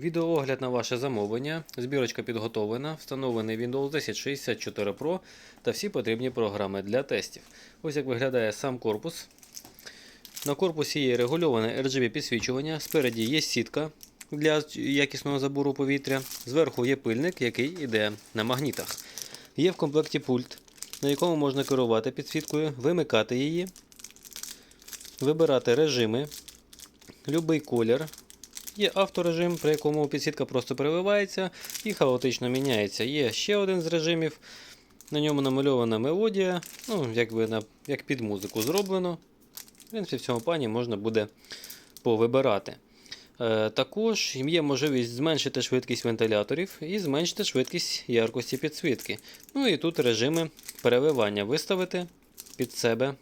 Відеоогляд на ваше замовлення. Збірочка підготовлена, встановлений Windows 10 64 Pro та всі потрібні програми для тестів. Ось як виглядає сам корпус. На корпусі є регульоване RGB підсвічування, спереді є сітка для якісного забору повітря, зверху є пильник, який йде на магнітах. Є в комплекті пульт, на якому можна керувати підсвіткою, вимикати її, вибирати режими, будь-який колір. Є авторежим, при якому підсвітка просто переливається і хаотично міняється. Є ще один з режимів. На ньому намальована мелодія, ну, якби на, як під музику зроблено. В принципі, в цьому плані можна буде повибирати. Е, також є можливість зменшити швидкість вентиляторів і зменшити швидкість яркості підсвітки. Ну і тут режими переливання виставити під себе.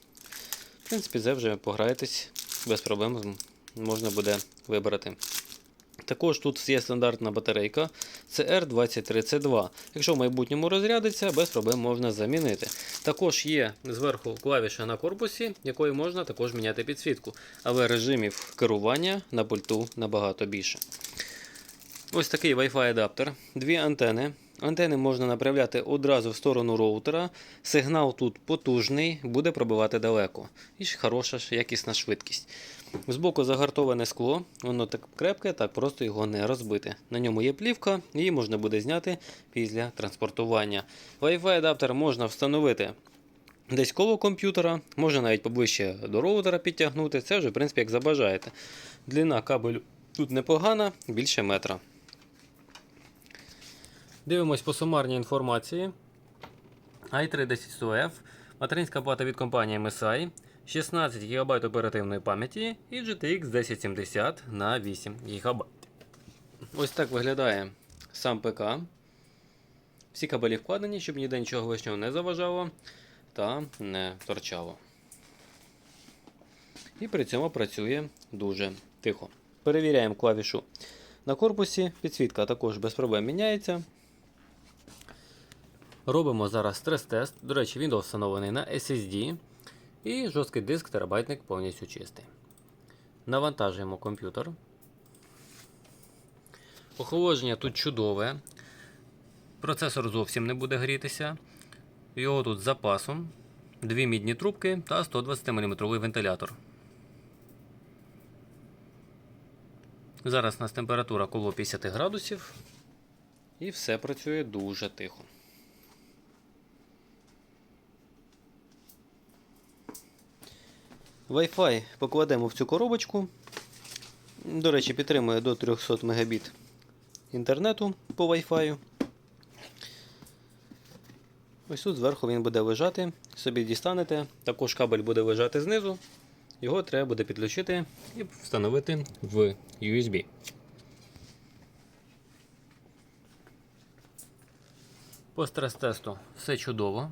В принципі, це вже пограєтесь без проблем можна буде вибрати. Також тут є стандартна батарейка CR23C2. Якщо в майбутньому розрядиться, без проблем можна замінити. Також є зверху клавіша на корпусі, якою можна також міняти підсвітку, але режимів керування на пульту набагато більше. Ось такий Wi-Fi адаптер, дві антени. Антени можна направляти одразу в сторону роутера. Сигнал тут потужний, буде пробивати далеко. І ж хороша ж якісна швидкість. Збоку загартоване скло, воно так крепке, так просто його не розбити. На ньому є плівка, її можна буде зняти після транспортування. Wi-Fi адаптер можна встановити десь коло комп'ютера, можна навіть поближче до роутера підтягнути. Це вже, в принципі, як забажаєте. Длина кабелю тут непогана, більше метра. Дивимось по сумарній інформації. i3-10100F, материнська плата від компанії MSI, 16 ГБ оперативної пам'яті і GTX 1070 на 8 ГБ. Ось так виглядає сам ПК. Всі кабелі вкладені, щоб ніде нічого лишнього не заважало та не торчало. І при цьому працює дуже тихо. Перевіряємо клавішу на корпусі. Підсвітка також без проблем міняється. Робимо зараз стрес-тест. До речі, Windows встановлений на SSD. І жорсткий диск терабайтник повністю чистий. Навантажуємо комп'ютер. Охолодження тут чудове. Процесор зовсім не буде грітися. Його тут з запасом. Дві мідні трубки та 120 мм вентилятор. Зараз у нас температура коло 50 градусів. І все працює дуже тихо. Wi-Fi покладемо в цю коробочку. До речі, підтримує до 300 Мбіт інтернету по Wi-Fi. Ось тут зверху він буде лежати, собі дістанете, також кабель буде лежати знизу. Його треба буде підключити і встановити в USB. По стрес-тесту все чудово.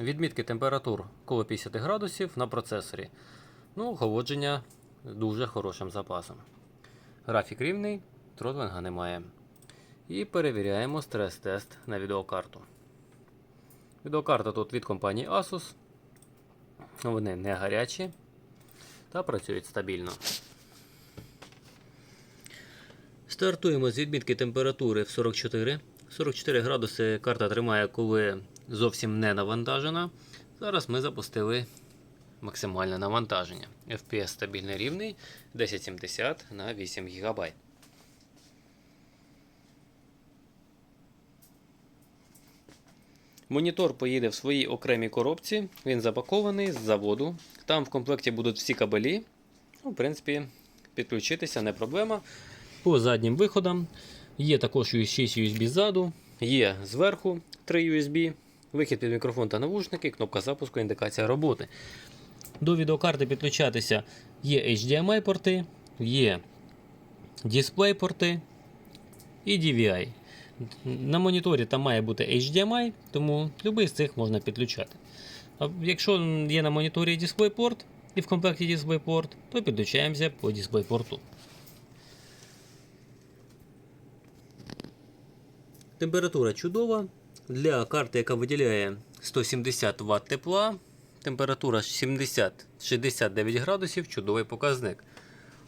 Відмітки температур коло 50 градусів на процесорі. Ну, охолодження дуже хорошим запасом. Графік рівний, тротлинга немає. І перевіряємо стрес-тест на відеокарту. Відеокарта тут від компанії Asus. Вони не гарячі та працюють стабільно. Стартуємо з відмітки температури в 44. 44 градуси карта тримає, коли зовсім не навантажена. Зараз ми запустили максимальне навантаження. FPS стабільний рівний 1070 на 8 ГБ. Монітор поїде в своїй окремій коробці, він запакований з заводу. Там в комплекті будуть всі кабелі. Ну, В принципі, підключитися не проблема. По заднім виходам є також 6 USB ззаду, є зверху 3 USB, вихід під мікрофон та навушники, кнопка запуску, індикація роботи. До відеокарти підключатися є HDMI порти, є дисплей порти і DVI. На моніторі там має бути HDMI, тому будь-який з цих можна підключати. А якщо є на моніторі DisplayPort і в комплекті DisplayPort, то підключаємося по DisplayPort. Температура чудова. Для карти, яка виділяє 170 Вт тепла, температура 70-69 градусів, чудовий показник.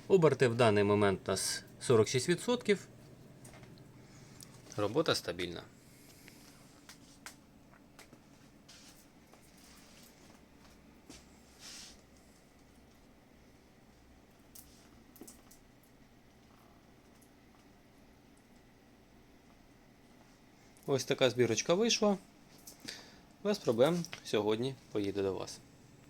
Оберти в даний момент у нас 46%. Робота стабільна. Ось така збірочка вийшла. Без проблем сьогодні поїде до вас.